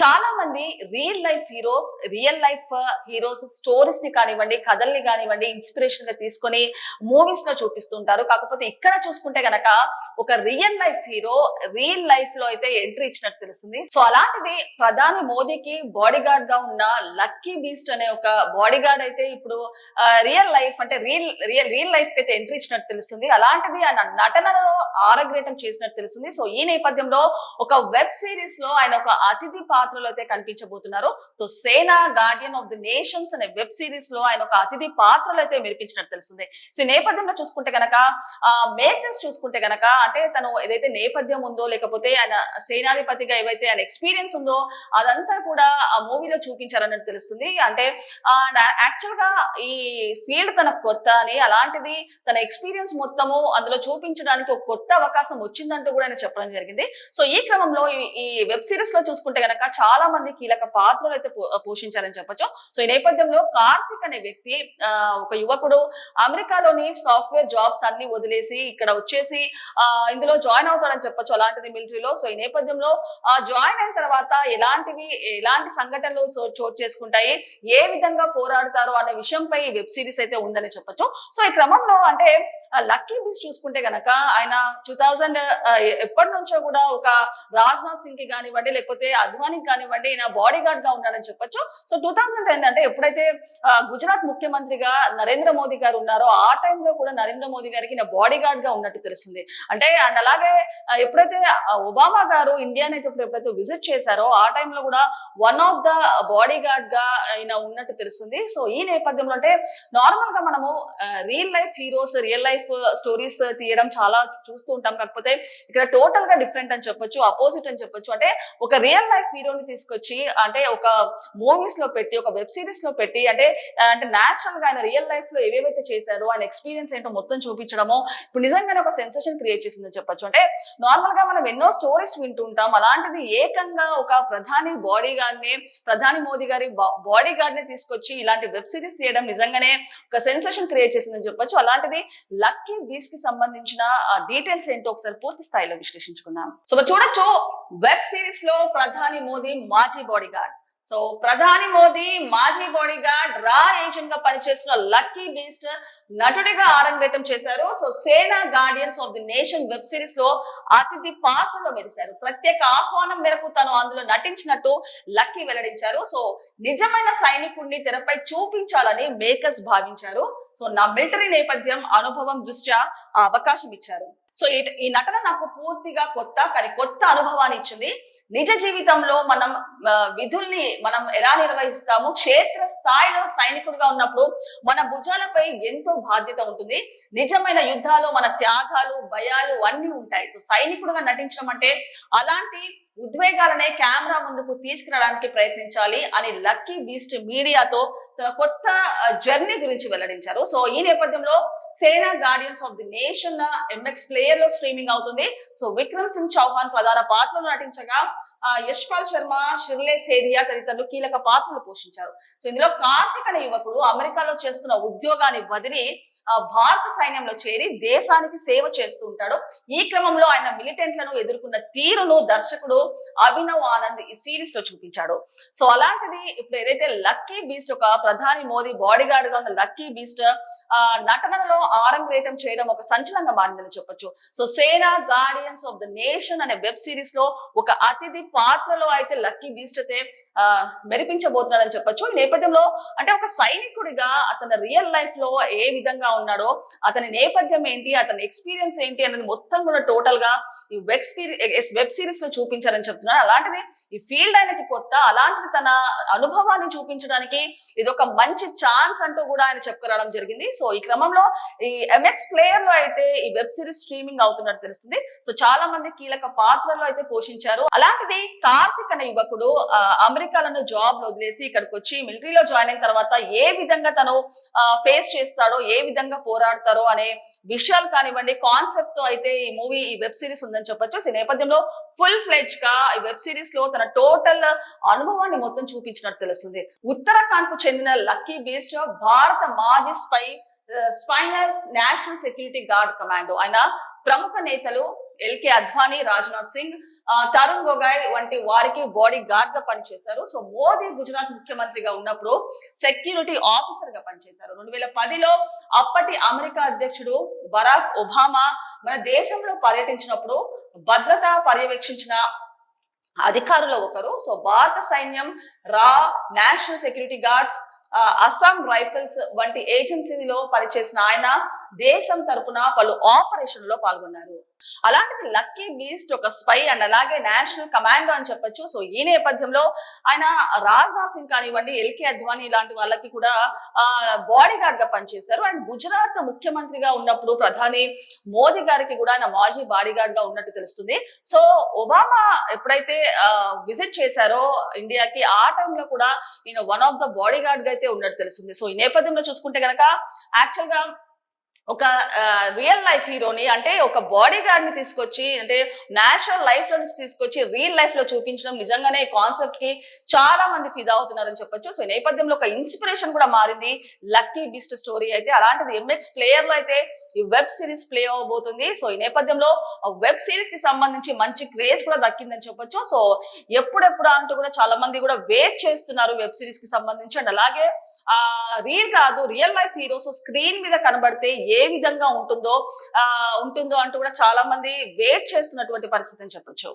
చాలా మంది real life heroes real life heroes స్టోరీస్ని కానివ్వండి కథల్ని కానివ్వండి ఇన్స్పిరేషన్గా తీసుకొని మూవీస్లో చూపిస్తుంటారు. కాకపోతే ఇక్కడ చూసుకుంటే గనక ఒక రియల్ లైఫ్ హీరో రియల్ లైఫ్లో అయితే ఎంట్రీ ఇచ్చినట్టు తెలుస్తుంది. సో అలాంటిది ప్రధాని మోదీకి బాడీ గార్డ్గా ఉన్న లక్కీ బీస్ట్ అనే ఒక బాడీ గార్డ్ అయితే ఇప్పుడు రియల్ లైఫ్ అంటే రియల్ రియల్ రియల్ లైఫ్కి అయితే ఎంట్రీ ఇచ్చినట్టు తెలుస్తుంది. అలాంటిది ఆయన నటనలో ఆరగ్రేటం చేసినట్టు తెలుస్తుంది. సో ఈ నేపథ్యంలో ఒక వెబ్ సిరీస్లో ఆయన ఒక అతిథి పాత్రలో అయితే కనిపించబోతున్నారు. So Sena guardian of the nations అనే వెబ్ సిరీస్లో ఆయన ఒక అతిథి పాత్రలో అయితే మెరిపించినట్టు తెలుస్తుంది. సో ఈ నేపథ్యంలో చూసుకుంటే గనక మేకర్స్ చూసుకుంటే గనక అంటే తను ఏదైతే నేపథ్యం ఉందో లేకపోతే ఆయన సేనాధిపతిగా ఏవైతే ఆయన ఎక్స్పీరియన్స్ ఉందో అదంతా కూడా ఆ మూవీలో చూపించారన్నట్టు తెలుస్తుంది. అంటే యాక్చువల్గా ఈ ఫీల్డ్ తన కొత్త అని అలాంటిది తన ఎక్స్పీరియన్స్ మొత్తము అందులో చూపించడానికి ఒక కొత్త అవకాశం వచ్చిందంటూ కూడా ఆయన చెప్పడం జరిగింది. సో ఈ క్రమంలో ఈ- ఈ వెబ్ సిరీస్లో చూసుకుంటే గనక చాలా మంది కీలక పాత్రలు అయితే పో- పోషించారని చెప్పొచ్చు. సో ఈ నేపథ్యంలో కార్తిక్ అనే వ్యక్తి ఒక యువకుడు అమెరికాలోని సాఫ్ట్వేర్ జాబ్స్ అన్ని వదిలేసి ఇక్కడ వచ్చేసి ఇందులో జాయిన్ అవుతాడని చెప్పొచ్చు అలాంటిది మిలిటరీలో. సో ఈ నేపథ్యంలో జాయిన్ అయిన తర్వాత ఎలాంటివి ఎలాంటి సంఘటనలు చోటు చేసుకుంటాయి ఏ విధంగా పోరాడతారు అనే విషయంపై వెబ్ సిరీస్ అయితే ఉందని చెప్పొచ్చు. సో ఈ క్రమంలో అంటే లక్కీ బిస్ చూసుకుంటే గనక ఆయన టూ థౌజండ్ ఎప్పటి నుంచో కూడా ఒక రాజ్నాథ్ సింగ్కి కానివ్వండి లేకపోతే కానివ్వండి నా బాడీ గార్డ్గా ఉన్నాడని చెప్పొచ్చు. సో టూ థౌజండ్ ఏంటంటే ఎప్పుడైతే గుజరాత్ ముఖ్యమంత్రిగా నరేంద్ర మోదీ గారు ఉన్నారో ఆ టైంలో కూడా నరేంద్ర మోదీ గారికి నా బాడీ గార్డ్గా ఉన్నట్టు తెలుస్తుంది. అంటే అండ్ అలాగే ఎప్పుడైతే ఒబామా గారు ఇండియాని అయితే ఇప్పుడు ఎప్పుడైతే విజిట్ చేశారో ఆ టైంలో కూడా వన్ ఆఫ్ ద బాడీ గార్డ్గా ఆయన ఉన్నట్టు తెలుస్తుంది. సో ఈ నేపథ్యంలో అంటే నార్మల్గా మనము real life heroes real life stories తీయడం చాలా చూస్తూ ఉంటాం. కాకపోతే ఇక్కడ టోటల్గా డిఫరెంట్ అని చెప్పొచ్చు అపోజిట్ అని చెప్పొచ్చు. అంటే ఒక రియల్ లైఫ్ హీరో హీరోని తీసుకొచ్చి అంటే ఒక మూవీస్లో పెట్టి ఒక వెబ్ సిరీస్లో పెట్టి అంటే అంటే నేచురల్గా ఆయన రియల్ లైఫ్లో ఏవేవైతే చేశారో ఆయన ఎక్స్పీరియన్స్ ఏంటో మొత్తం చూపించడము ఇప్పుడు నిజంగానే ఒక సెన్సేషన్ క్రియేట్ చేసిందని చెప్పొచ్చు. అంటే నార్మల్గా మనం ఎన్నో స్టోరీస్ వింటుంటాం అలాంటిది ఏకంగా ఒక ప్రధాని బాడీ గార్డ్ని ప్రధాని మోదీ గారి బాడీ గార్డ్ని తీసుకొచ్చి ఇలాంటి వెబ్ సిరీస్ తీయడం నిజంగానే ఒక సెన్సేషన్ క్రియేట్ చేసిందని చెప్పొచ్చు. అలాంటిది లక్కీ బీస్కి సంబంధించిన డీటెయిల్స్ ఏంటో ఒకసారి పూర్తి స్థాయిలో విశ్లేషించుకుందాం. సో చూడొచ్చు వెబ్ సిరీస్లో ప్రధాని మోదీ మాజీ బాడీ గార్డ్ సో ప్రధాని మోదీ మాజీ బాడీ గార్డ్ రా ఏజెంట్గా పనిచేసిన లక్కీ బీస్ట్ నటుడిగా ఆరంగేతం చేశారు. So Sena guardians of the nation web సిరీస్లో అతిథి పాత్రలో మెరిశారు. ప్రత్యేక ఆహ్వానం మేరకు తను అందులో నటించినట్టు లక్కీ వెల్లడించారు. సో నిజమైన సైనికుడిని తెరపై చూపించాలని మేకర్స్ భావించారు. సో నా మిలిటరీ నేపథ్యం అనుభవం దృష్ట్యా అవకాశం ఇచ్చారు. సో ఈ ఈ నటన నాకు పూర్తిగా కొత్త కానీ కొత్త అనుభవాన్ని ఇచ్చింది. నిజ జీవితంలో మనం విధుల్ని మనం ఎలా నిర్వహిస్తాము క్షేత్ర స్థాయిలో సైనికుడిగా ఉన్నప్పుడు మన భుజాలపై ఎంతో బాధ్యత ఉంటుంది. నిజమైన యుద్ధాలు మన త్యాగాలు భయాలు అన్ని ఉంటాయి. సో సైనికుడుగా నటించడం అంటే అలాంటి ఉద్వేగాలనే కెమెరా ముందుకు తీసుకురావడానికి ప్రయత్నించాలి అని లక్కీ బీస్ట్ మీడియాతో తన కొత్త జర్నీ గురించి వెల్లడించారు. సో ఈ నేపథ్యంలో Sena guardians of the nation MX ప్లేయర్లో streaming అవుతుంది. సో విక్రమ్ సింగ్ చౌహాన్ ప్రధాన పాత్రలో నటించగా ఆ, యశ్పాల్ శర్మ షిర్లే సేదియా తదితరులు కీలక పాత్రలు పోషించారు. సో ఇందులో కార్తిక్ అనే యువకుడు అమెరికాలో చేస్తున్న ఉద్యోగాన్ని వదిలి భారత సైన్యంలో చేరి దేశానికి సేవ చేస్తూ ఉంటాడు. ఈ క్రమంలో ఆయన మిలిటెంట్లను ఎదుర్కొన్న తీరును దర్శకుడు అభినవ్ ఆనంద్ ఈ సిరీస్లో చూపించాడు. సో అలాంటిది ఇప్పుడు ఏదైతే లక్కీ బీస్ట్ ఒక ప్రధాని మోదీ బాడీ గార్డ్గా ఉన్న లక్కీ బీస్ట్ ఆ నటనలో ఆరంగేటం చేయడం ఒక సంచలనంగా మారిందని చెప్పొచ్చు. So Sena guardians of the nation అనే వెబ్ సిరీస్లో ఒక అతిథి పాత్రలో అయితే లక్కీ బీస్ట్ అయితే మెరిపించబోతున్నాడని చెప్పొచ్చు. ఈ నేపథ్యంలో అంటే ఒక సైనికుడిగా అతని రియల్ లైఫ్లో ఏ విధంగా ఉన్నాడో అతని నేపథ్యం ఏంటి అతని ఎక్స్పీరియన్స్ ఏంటి అనేది మొత్తం కూడా టోటల్గా ఈ వెబ్ వెబ్ సిరీస్లో చూపించారని చెప్తున్నారు. అలాంటిది ఈ ఫీల్డ్ ఆయనకి కొత్త అలాంటిది తన అనుభవాన్ని చూపించడానికి ఇది ఒక మంచి ఛాన్స్ అంటూ కూడా ఆయన చెప్పుకురావడం జరిగింది. సో ఈ క్రమంలో ఈ ఎంఎక్స్ ప్లేయర్లో అయితే ఈ వెబ్ సిరీస్ స్ట్రీమింగ్ అవుతున్నట్టు తెలుస్తుంది. సో చాలా మంది కీలక పాత్రలో అయితే పోషించారు. అలాంటిది కార్తిక్ అనే యువకుడు అమెరికా అమెరికాలో జాబ్ వదిలేసి ఇక్కడికి వచ్చి మిలిటరీలో జాయిన్ అయిన తర్వాత ఏ విధంగా తను ఫేస్ చేస్తాడో ఏ విధంగా పోరాడతారో అనే విషయాలు కానివ్వండి కాన్సెప్ట్తో అయితే ఈ మూవీ ఈ వెబ్ సిరీస్ ఉందని చెప్పొచ్చు. ఈ నేపథ్యంలో ఫుల్ ఫ్లెజ్గా ఈ వెబ్ సిరీస్లో తన టోటల్ అనుభవాన్ని మొత్తం చూపించినట్టు తెలుస్తుంది. ఉత్తరాఖండ్కు చెందిన లక్కీ బీస్ట్ భారత మాజీ స్పై స్పైనర్స్ నేషనల్ సెక్యూరిటీ గార్డ్ కమాండో ఆయన ప్రముఖ నేతలు ఎల్కే అద్వానీ రాజ్నాథ్ సింగ్ తరుణ్ గొగాయ్ వంటి వారికి బాడీ గార్డ్గా పనిచేశారు. సో మోదీ గుజరాత్ ముఖ్యమంత్రిగా ఉన్నప్పుడు సెక్యూరిటీ ఆఫీసర్గా పనిచేశారు. రెండు వేల పదిలో అప్పటి అమెరికా అధ్యక్షుడు బరాక్ ఒబామా మన దేశంలో పర్యటించినప్పుడు భద్రత పర్యవేక్షించిన అధికారులు ఒకరు. సో భారత సైన్యం రా national security guards Assam rifles వంటి ఏజెన్సీలో పనిచేసిన ఆయన దేశం తరపున పలు ఆపరేషన్లో పాల్గొన్నారు. అలాంటిది లక్కీ బీస్ట్ ఒక స్పై అండ్ అలాగే నేషనల్ కమాండో అని చెప్పొచ్చు. సో ఈ నేపథ్యంలో ఆయన రాజ్నాథ్ సింగ్ కానివ్వండి ఎల్కే అద్వానీ ఇలాంటి వాళ్ళకి కూడా బాడీ గార్డ్గా పనిచేశారు. అండ్ గుజరాత్ ముఖ్యమంత్రిగా ఉన్నప్పుడు ప్రధాని మోదీ గారికి కూడా ఆయన మాజీ బాడీ గార్డ్గా ఉన్నట్టు తెలుస్తుంది. సో ఒబామా ఎప్పుడైతే విజిట్ చేశారో ఇండియాకి ఆ టైంలో కూడా ఈయన వన్ ఆఫ్ ద బాడీ గార్డ్గా అయితే ఉన్నట్టు తెలుస్తుంది. సో ఈ నేపథ్యంలో చూసుకుంటే గనక యాక్చువల్గా ఒక రియల్ లైఫ్ హీరోని అంటే ఒక బాడీ గార్డ్ని తీసుకొచ్చి అంటే నేచురల్ లైఫ్లో నుంచి తీసుకొచ్చి రియల్ లైఫ్లో చూపించడం నిజంగానే కాన్సెప్ట్కి చాలా మంది ఫిదా అవుతున్నారని చెప్పొచ్చు. సో ఈ నేపథ్యంలో ఒక ఇన్స్పిరేషన్ కూడా మారింది. లక్కీ బిస్ట్ స్టోరీ అయితే అలాంటిది ఎంఎక్స్ ప్లేయర్లో అయితే ఈ వెబ్ సిరీస్ ప్లే అవబోతుంది సో ఈ నేపథ్యంలో వెబ్ సిరీస్కి సంబంధించి మంచి క్రేజ్ కూడా దక్కిందని చెప్పొచ్చు. సో ఎప్పుడెప్పుడు అంటూ కూడా చాలా మంది కూడా వెయిట్ చేస్తున్నారు వెబ్ సిరీస్కి సంబంధించి. అండ్ అలాగే ఆ రియల్ కాదు రియల్ లైఫ్ హీరోస్ స్క్రీన్ మీద కనబడితే ఏ విధంగా ఉంటుందో ఆ ఉంటుందో అంటూ కూడా చాలా మంది వెయిట్ చేస్తున్నటువంటి పరిస్థితి అని చెప్పొచ్చు.